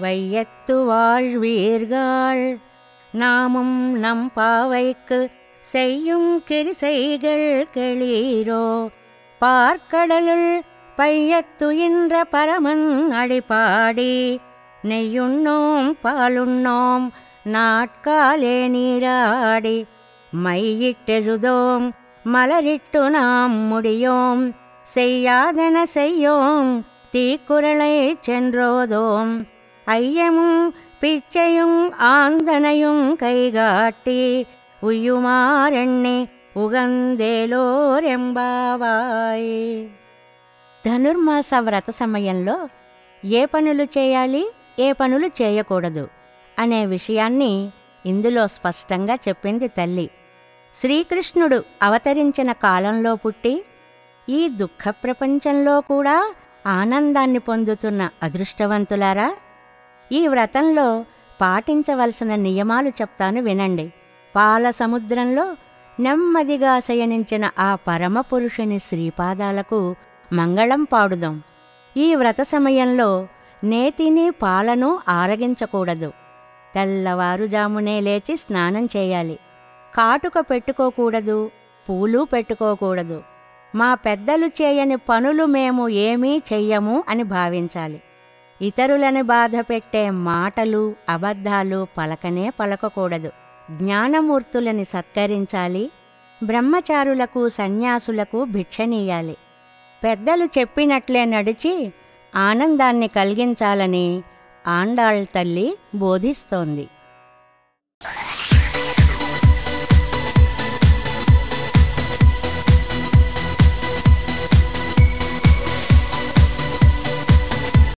வையத்து வாழ்வீர்கள். நாமும் நம் பாவைக்கு செய்யும் கிரிசைகள் கெளீரோ. பார்க்கடலுள் பையத்துயின்ற பரமன் அடிபாடி. நெய்யுண்ணோம் பாலுண்ணோம் நாட்காலே நீராடி. மையிட்டெழுதோம் மலரிட்டு நாம் முடியோம். செய்யாதன செய்யோம் தீக்குறளை சென்றோதோம். ஐயமும் பிச்சையும் ஆந்தனையும் கைகாட்டி ఉయ్యుమారణ్ణి ఉగందేలోరెంబావాయ్ ధనుర్మాస వ్రత సమయంలో ఏ పనులు చేయాలి ఏ పనులు చేయకూడదు అనే విషయాన్ని ఇందులో స్పష్టంగా చెప్పింది తల్లి శ్రీకృష్ణుడు అవతరించిన కాలంలో పుట్టి ఈ దుఃఖ ప్రపంచంలో కూడా ఆనందాన్ని పొందుతున్న అదృష్టవంతులారా ఈ వ్రతంలో పాటించవలసిన నియమాలు చెప్తాను వినండి. పాల సముద్రంలో నెమ్మదిగా శయనించిన ఆ పరమపురుషుని శ్రీపాదాలకు మంగళం పాడుదాం. ఈ వ్రత సమయంలో నేతిని పాలను ఆరగించకూడదు. తెల్లవారుజామునే లేచి స్నానం చేయాలి. కాటుక పెట్టుకోకూడదు పూలు పెట్టుకోకూడదు. మా పెద్దలు చేయని పనులు మేము ఏమీ చెయ్యము అని భావించాలి. ఇతరులను బాధ పెట్టే మాటలు అబద్ధాలు పలకనే పలకకూడదు. జ్ఞానమూర్తులని సత్కరించాలి. బ్రహ్మచారులకు సన్యాసులకు భిక్షనీయాలి. పెద్దలు చెప్పినట్లే నడిచి ఆనందాన్ని కలిగించాలని ఆండాళ్ తల్లి బోధిస్తోంది.